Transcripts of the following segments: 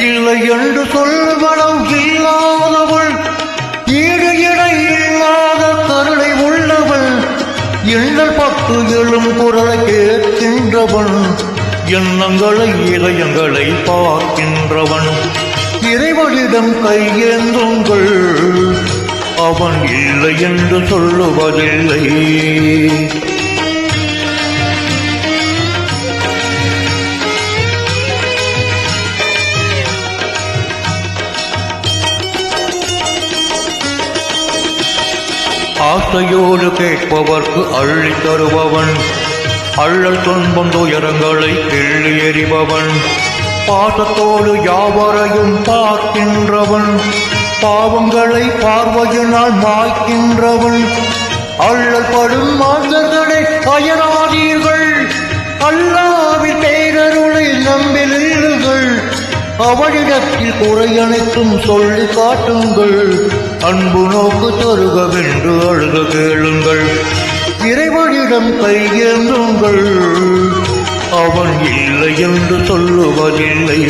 இல்லை என்று சொல்வனம் இல்லாதவள் ஈடு இடை இல்லாத கருணை உள்ளவள் எண்ணல் பத்து எழும் குரலை கேட்கின்றவன் எண்ணங்களை இதயங்களை பார்க்கின்றவன். இறைவனிடம் கையேந்துங்கள் அவன் இல்லை என்று சொல்லுவதில்லை. ஆசையோடு கேட்பவர்க்கு அள்ளி தருபவன். அள்ளல் துன்பம் துயரங்களை கிள்ளி எறிபவன். பாசத்தோடு யாவரையும் பார்க்கின்றவன். பாவங்களை பார்வையினால் மாய்க்கின்றவன். அள்ளல் படும் மாந்தர்களை அயராதீர்கள் அல்லாவின் பேரருளை நம்பி அவளிடத்தில் குறை அனைத்தும் சொல்லி காட்டுங்கள். அன்பு நோக்கு தருகவென்று அழுக கேளுங்கள். இறைவனிடம் கையேந்துங்கள் அவன் இல்லை என்று சொல்லுவதில்லை.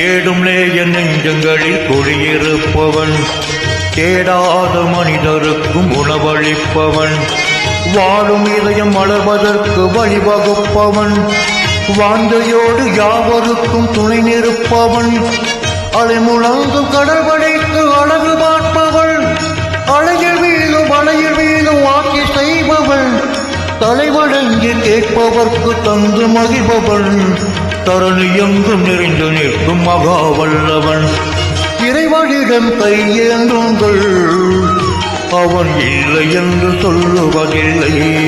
தேடும் நேய நெஞ்சங்களில் குடியிருப்பவன். தேடாத மனிதருக்கும் உணவளிப்பவன். வாழும் இதயம் வளர்வதற்கு வழிவகுப்பவன். வாந்தையோடு யாவருக்கும் துணை நிற்பவன். அலை முழங்கும் கடல் படைத்து அழகு பார்ப்பவள். அலையில் வீழும் அலையில் வீழும் வாக்கி செய்பவள். தலைவணங்கி கேட்பவர்க்கு தந்து மகிழ்பவன் தரணி எங்கும் நிறைந்து நிற்கும் மகா வல்லவன். இறைவனிடம் கையேந்துங்கள். அவன் இல்லை என்று சொல்லுவதில்லை.